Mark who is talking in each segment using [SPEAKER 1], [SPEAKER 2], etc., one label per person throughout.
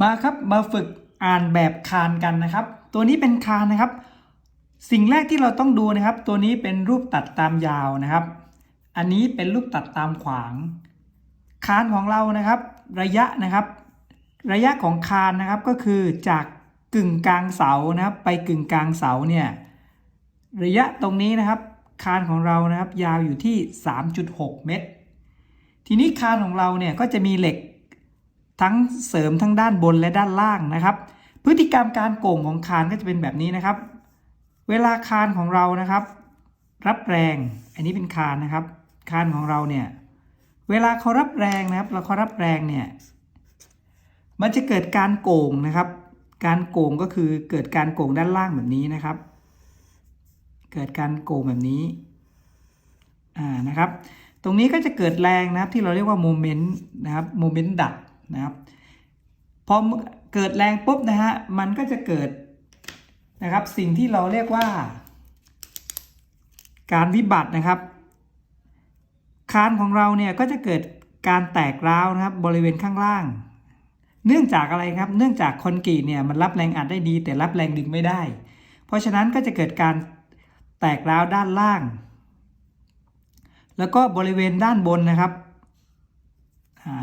[SPEAKER 1] มาครับมาฝึกอ่านแบบคานกันนะครับ ตัวนี้เป็นคานนะครับ สิ่งแรกที่เราต้องดูนะครับ ตัวนี้เป็นรูปตัดตามยาวนะครับ อันนี้เป็นรูปตัดตามขวาง คานของเรานะครับ ระยะนะครับ ระยะของคานนะครับก็คือจากกึ่งกลางเสานะครับ ไปกึ่งกลางเสาเนี่ยระยะตรงนี้นะครับคานของเรานะครับยาวอยู่ที่ 3.6 เมตร ทีนี้คานของเราเนี่ยก็จะมีเหล็ก ทั้งเสริมทั้งด้านบนและด้านล่างนะครับ พฤติกรรมการโก่งของคานก็จะเป็นแบบนี้นะครับ เวลาคานของเรานะครับ รับแรง อันนี้เป็นคานนะครับ คานของเราเนี่ยเวลาเขารับแรงนะครับเราเขารับแรงเนี่ยมันจะเกิดการโก่งนะครับ การโก่งก็คือเกิดการโก่งด้านล่างแบบนี้นะครับ เกิดการโก่งแบบนี้อ่านะครับ ตรงนี้ก็จะเกิดแรงนะครับที่เราเรียกว่าโมเมนต์นะครับโมเมนต์ดัด นะครับพอเกิดแรงปุ๊บนะฮะมันก็จะเกิดนะครับสิ่งที่เราเรียกว่า การวิบัตินะครับ คานของเราเนี่ยก็จะเกิดการแตกร้าวนะครับบริเวณข้างล่าง เนื่องจากอะไรครับ เนื่องจากคอนกรีตเนี่ยมันรับแรงอัดได้ดี แต่รับแรงดึงไม่ได้ เพราะฉะนั้นก็จะเกิดการแตกร้าวด้านล่าง แล้วก็บริเวณด้านบนนะครับ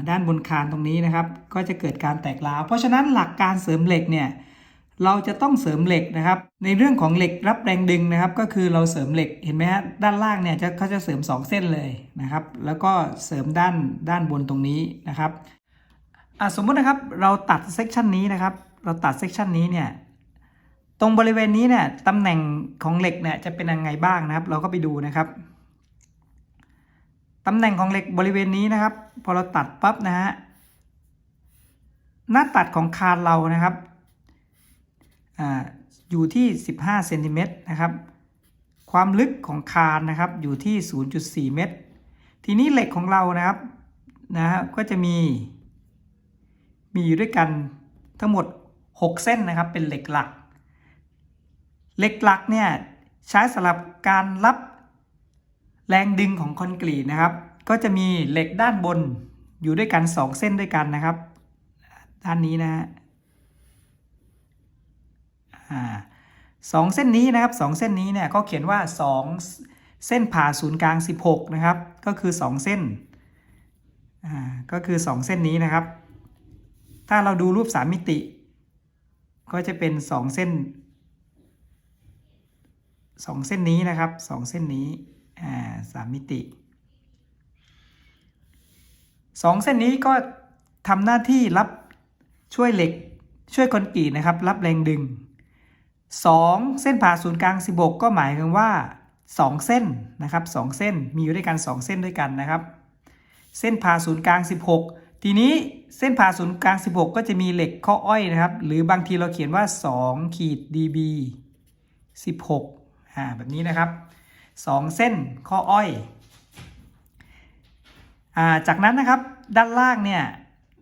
[SPEAKER 1] ด้านบนคานตรงนี้นะครับ ก็จะเกิดการแตกร้าว เพราะฉะนั้นหลักการเสริมเหล็กเนี่ยเราจะต้องเสริมเหล็กนะครับ ในเรื่องของเหล็กรับแรงดึงนะครับ ก็คือเราเสริมเหล็กเห็นไหมฮะด้านล่างเนี่ยจะเขาจะเสริม 2 เส้นเลยนะครับ แล้วก็เสริมด้านด้านบนตรงนี้นะครับสมมุตินะครับเราตัดเซกชันนี้นะครับ เราตัดเซกชันนี้เนี่ยตรงบริเวณนี้เนี่ยตำแหน่งของเหล็กเนี่ยจะเป็นยังไงบ้างนะครับ เราก็ไปดูนะครับ ตำแหน่งของเหล็กบริเวณนี้นะครับ พอเราตัดปั๊บนะฮะหน้าตัดของคานเรานะครับออยู่ที่ 15เซนติเมตรนะครับ ความลึกของคานนะครับอยู่ที่ 0.4 เมตร ทีนี้เหล็กของเรานะครับนะฮะก็จะมี มีอยู่ด้วยกันทั้งหมด 6 เส้นนะครับเป็นเหล็กหลัก เหล็กหลักเนี่ยใช้สำหรับการรับ แรงดึงของคอนกรีตนะครับ ก็จะมีเหล็กด้านบนอยู่ด้วยกัน 2 เส้นด้วยกันนะครับ ด้านนี้นะฮะสองเส้นนี้นะครับสองเส้นนี้เนี่ยเขาเขียนว่า 2 เส้นผ่าศูนย์กลาง 16 นะครับ ก็คือ 2 เส้นก็คือ 2 เส้นนี้นะครับ ถ้าเราดูรูป 3 มิติ ก็จะเป็น 2 เส้น 2 เส้นนี้นะครับ 2 เส้นนี้ อ่าสามมิติสองเส้นนี้ก็ทำหน้าที่รับช่วยเหล็กช่วยคอนกรีตนะครับ รับแรงดึง 2 เส้นผ่าศูนย์กลาง 16 ก็หมายถึงว่า 2 เส้นนะครับ2เส้นมีอยู่ด้วยกัน 2 เส้นด้วยกันนะครับ เส้นผ่าศูนย์กลาง 16 ทีนี้เส้นผ่าศูนย์กลาง 16 ก็จะมีเหล็กข้ออ้อยนะครับ หรือบางทีเราเขียนว่า2ขีด db 16อ่าแบบนี้นะครับ 2เส้นข้ออ้อยอาจากนั้นนะครับด้านล่างเนี่ย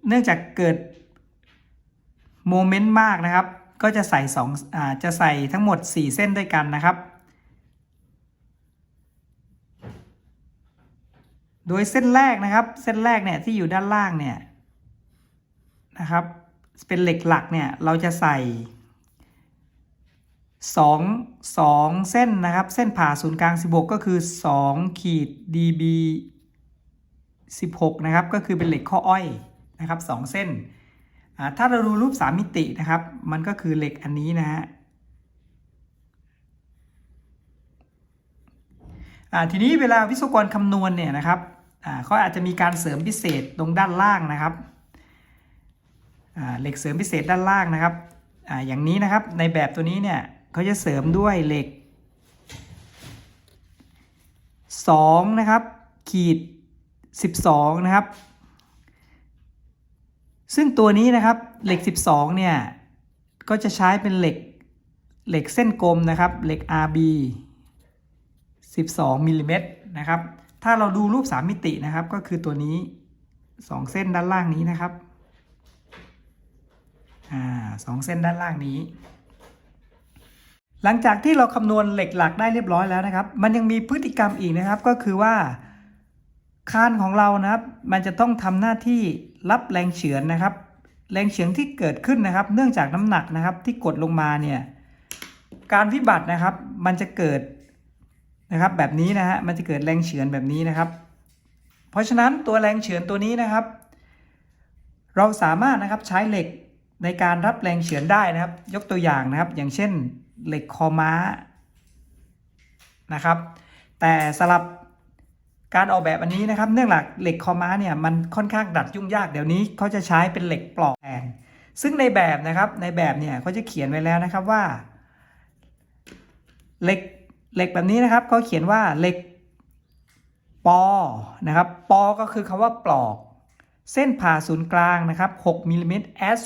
[SPEAKER 1] เนื่องจากเกิดโมเมนต์มากนะครับ ก็จะใส่2อ่าจะใส่ทั้งหมด 4 เส้นด้วยกันนะครับ โดยเส้นแรกนะครับ เส้นแรกเนี่ยที่อยู่ด้านล่างเนี่ยนะครับ เป็นเหล็กหลักเนี่ยเราจะใส่ 2 2 เส้นนะครับ เส้นผ่าศูนย์กลาง 16 ก็คือ2ขีด db 16 นะครับ ก็คือเป็นเหล็กข้ออ้อยนะครับ 2 เส้น ถ้าเราดูรูป 3 มิตินะครับ มันก็คือเหล็กอันนี้นะฮะทีนี้เวลาวิศวกรคำนวณเนี่ยนะครับเขาอาจจะมีการเสริมพิเศษตรงด้านล่างนะครับเหล็กเสริมพิเศษด้านล่างนะครับออย่างนี้นะครับในแบบตัวนี้เนี่ย เขาจะเสริมด้วยเหล็ก2นะครับขีด 12 นะครับ ซึ่งตัวนี้นะครับเหล็ก 12 เนี่ย ก็จะใช้เป็นเหล็กเหล็กเส้นกลมนะครับ เหล็ก RB 12มิลลิเมตรนะครับ ถ้าเราดูรูป 3 มิตินะครับ ก็คือตัวนี้ 2 เส้นด้านล่างนี้นะครับ อ่าสองเส้นด้านล่างนี้ หลังจากที่เราคำนวณเหล็กหลักได้เรียบร้อยแล้วนะครับ มันยังมีพฤติกรรมอีกนะครับ ก็คือว่าคานของเรานะครับ มันจะต้องทำหน้าที่รับแรงเฉือนนะครับ แรงเฉียงที่เกิดขึ้นนะครับ เนื่องจากน้ำหนักนะครับ ที่กดลงมาเนี่ย การวิบัตินะครับ มันจะเกิดนะครับ แบบนี้นะฮะ มันจะเกิดแรงเฉือนแบบนี้นะครับ เพราะฉะนั้นตัวแรงเฉือนตัวนี้นะครับ เราสามารถนะครับใช้เหล็ก ในการรับแรงเฉือนได้นะครับ ยกตัวอย่างนะครับ อย่างเช่นเหล็กคอม้านะครับ แต่สำหรับการออกแบบอันนี้นะครับ เนื่องจากเหล็กคอม้าเนี่ยมันค่อนข้างดัดยุ่งยากเดี๋ยวนี้เขาจะใช้เป็นเหล็กปลอกแทนซึ่งในแบบนะครับในแบบเนี่ยเขาจะเขียนไว้แล้วนะครับว่าเหล็กเหล็กแบบนี้นะครับเขาเขียนว่าเหล็กปอนะครับปอก็คือคำว่าปลอก เส้นผ่าศูนย์กลางนะครับ6มิลลิเมตร at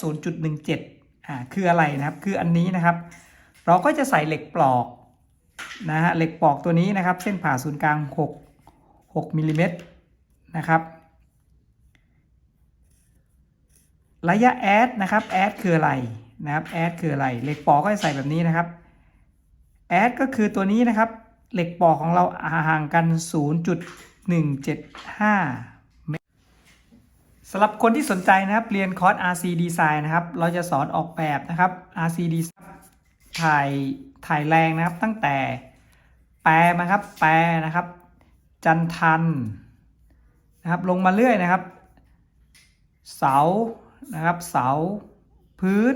[SPEAKER 1] 0.17อ่าคืออะไรนะครับ คืออันนี้นะครับ เราก็จะใส่เหล็กปลอกนะฮะเหล็กปลอกตัวนี้นะครับ เส้นผ่าศูนย์กลาง 6 6มิลลิเมตรนะครับระยะแอดนะครับแอดคืออะไรนะครับแอดคืออะไร เหล็กปลอกก็จะใส่แบบนี้นะครับแอดก็คือตัวนี้นะครับ เหล็กปลอกของเราห่างกัน 0.175 สำหรับคนที่สนใจนะครับ เรียนคอร์ส RC Design นะครับ เราจะสอนออกแบบนะครับ RC Design ถ่ายถ่ายแรงนะครับ ตั้งแต่แปรมาครับ แปรนะครับ จันทันนะครับ ลงมาเรื่อยนะครับ เสานะครับ เสา พื้น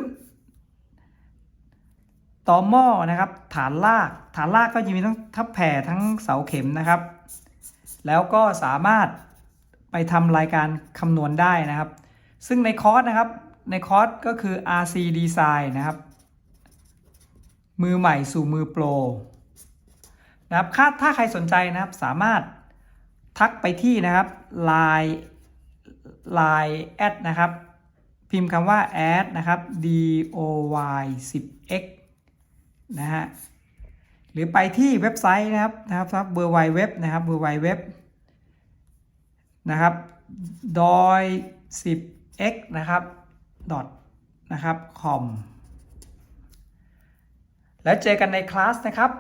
[SPEAKER 1] ต่อหม้อนะครับ ฐานลาก ฐานลากก็จะมีทั้งทับแผ่ทั้งเสาเข็มนะครับ แล้วก็สามารถ ไปทำรายการคำนวณได้นะครับ ซึ่งในคอร์สนะครับในคอร์สก็คือ RC Design นะครับ มือใหม่สู่มือโปรนะครับถ้าถ้าใครสนใจนะครับสามารถทักไปที่นะครับ Line Line แอดนะครับ พิมพ์คำว่า add นะครับ d o y 10 x นะฮะหรือไปที่เว็บไซต์นะครับนะครับครับเบอร์ไวเว็บนะครับเบอร์ไวเว็บ นะครับดอย 10x นะครับ dot นะครับ com แล้วเจอกันในคลาสนะครับ